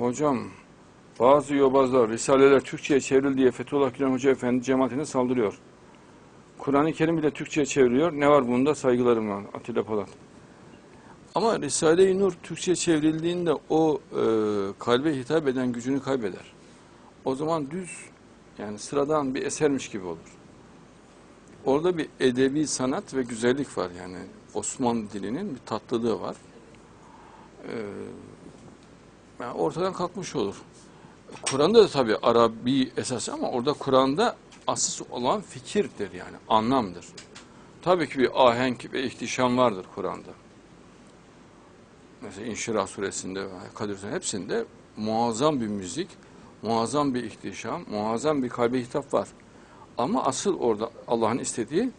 Hocam bazı yobazlar Risaleler Türkçe'ye çevrildi diye Fethullah Gülen Hoca Efendi cemaatine saldırıyor. Kur'an-ı Kerim bile Türkçe'ye çeviriyor. Ne var bunda saygılarım var Atilla Polat. Ama Risale-i Nur Türkçe'ye çevrildiğinde o e, kalbe hitap eden gücünü kaybeder. O zaman düz yani sıradan bir esermiş gibi olur. Orada bir edebi sanat ve güzellik var yani Osmanlı dilinin bir tatlılığı var. Ee, ortadan kalkmış olur. Kur'an'da da tabii Arabi esas ama orada Kur'an'da asıl olan fikirdir yani anlamdır. Tabii ki bir ahenk ve ihtişam vardır Kur'an'da. Mesela İnşirah suresinde, Kadir hepsinde muazzam bir müzik, muazzam bir ihtişam, muazzam bir kalbe hitap var. Ama asıl orada Allah'ın istediği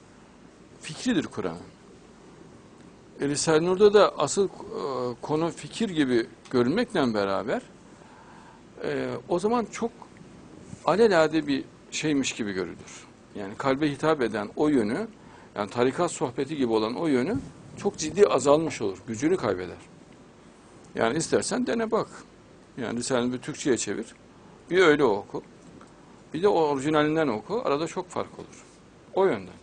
fikridir Kur'an'ın. Risale-i Nur'da da asıl e, konu fikir gibi görünmekle beraber e, o zaman çok alelade bir şeymiş gibi görülür. Yani kalbe hitap eden o yönü, yani tarikat sohbeti gibi olan o yönü çok ciddi azalmış olur. Gücünü kaybeder. Yani istersen dene bak. Yani Risale-i Nur'u Türkçe'ye çevir. Bir öyle oku. Bir de orijinalinden oku. Arada çok fark olur. O yönden.